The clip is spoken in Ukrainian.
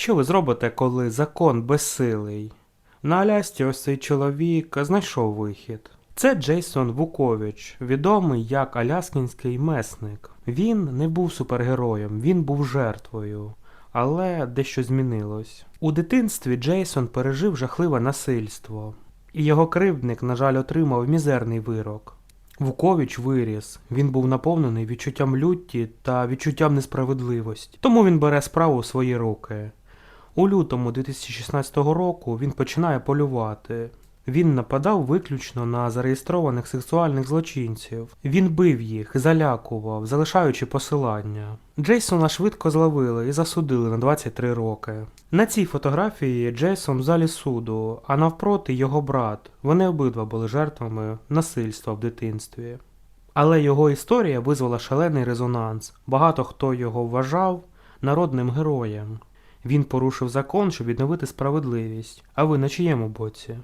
Що ви зробите, коли закон безсилий? На Алясці ось цей чоловік знайшов вихід. Це Джейсон Вукович, відомий як Аляскінський месник. Він не був супергероєм, він був жертвою. Але дещо змінилось. У дитинстві Джейсон пережив жахливе насильство, і його кривдник, на жаль, отримав мізерний вирок. Вукович виріс, він був наповнений відчуттям люті та відчуттям несправедливості, тому він бере справу в свої руки. У лютому 2016 року він починає полювати. Він нападав виключно на зареєстрованих сексуальних злочинців. Він бив їх, залякував, залишаючи посилання. Джейсона швидко зловили і засудили на 23 роки. На цій фотографії Джейсон в залі суду, а навпроти його брат. Вони обидва були жертвами насильства в дитинстві. Але його історія визвала шалений резонанс. Багато хто його вважав народним героєм. Він порушив закон, щоб відновити справедливість. А ви на чиєму боці?